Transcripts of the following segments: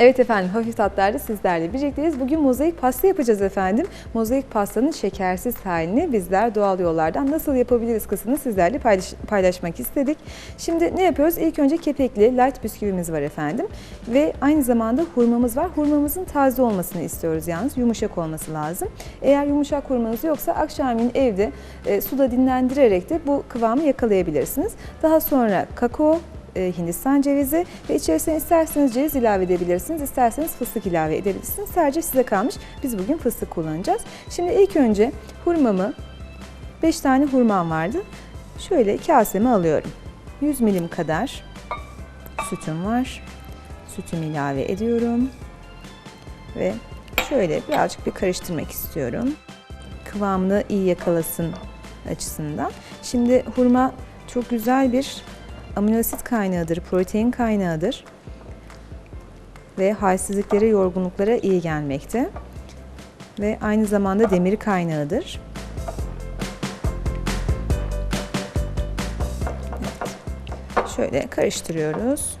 Evet efendim, Hafif Tatlar'da sizlerle birlikteyiz. Bugün mozaik pasta yapacağız efendim. Mozaik pastanın şekersiz halini bizler doğal yollardan nasıl yapabiliriz kısmını sizlerle paylaş- paylaşmak istedik. Şimdi ne yapıyoruz? İlk önce kepekli light bisküvimiz var efendim. Ve aynı zamanda hurmamız var. Hurmamızın taze olmasını istiyoruz yalnız. Yumuşak olması lazım. Eğer yumuşak hurmanız yoksa akşamleyin evde e, suda dinlendirerek de bu kıvamı yakalayabilirsiniz. Daha sonra kakao, e, Hindistan cevizi ve içerisine isterseniz ceviz ilave edebilirsiniz, isterseniz fıstık ilave edebilirsiniz. Sadece size kalmış. Biz bugün fıstık kullanacağız. Şimdi ilk önce hurmamı, 5 tane hurmam vardı. Şöyle kaseme alıyorum. 100 milim kadar sütüm var. Sütümü ilave ediyorum. Ve şöyle birazcık bir karıştırmak istiyorum. Kıvamını iyi yakalasın açısından. Şimdi hurma çok güzel bir amino asit kaynağıdır, protein kaynağıdır ve halsizliklere, yorgunluklara iyi gelmekte ve aynı zamanda demir kaynağıdır. Şöyle karıştırıyoruz.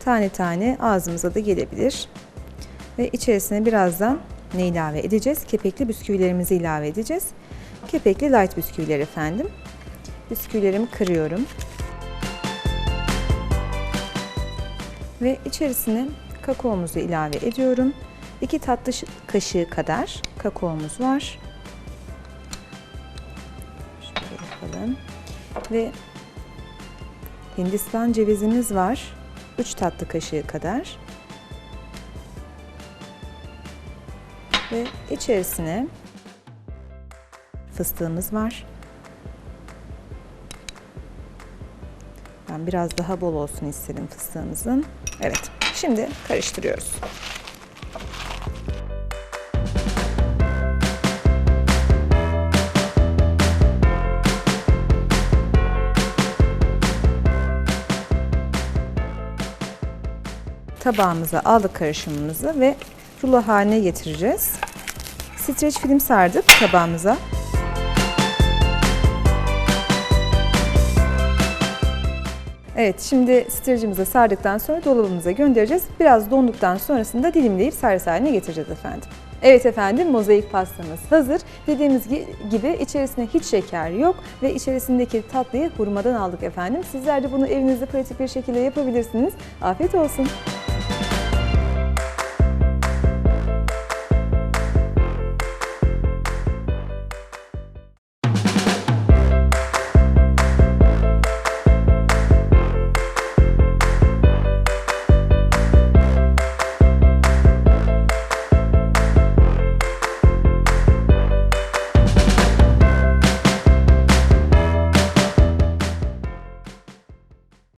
Tane tane ağzımıza da gelebilir. Ve içerisine birazdan ne ilave edeceğiz? Kepekli bisküvilerimizi ilave edeceğiz. Kepekli light bisküviler efendim. Bisküvilerimi kırıyorum. Ve içerisine kakaomuzu ilave ediyorum. 2 tatlı kaşığı kadar kakaomuz var. Şöyle yapalım. Ve Hindistan cevizimiz var. 3 tatlı kaşığı kadar. Ve içerisine fıstığımız var. Ben biraz daha bol olsun istedim fıstığımızın. Evet, şimdi karıştırıyoruz. Tabağımıza aldık karışımımızı ve rulo haline getireceğiz. Streç film sardık tabağımıza. Evet, şimdi streçimize sardıktan sonra dolabımıza göndereceğiz. Biraz donduktan sonrasında dilimleyip servis haline getireceğiz efendim. Evet efendim, mozaik pastamız hazır. Dediğimiz gi- gibi içerisinde hiç şeker yok ve içerisindeki tatlıyı hurmadan aldık efendim. Sizler de bunu evinizde pratik bir şekilde yapabilirsiniz. Afiyet olsun.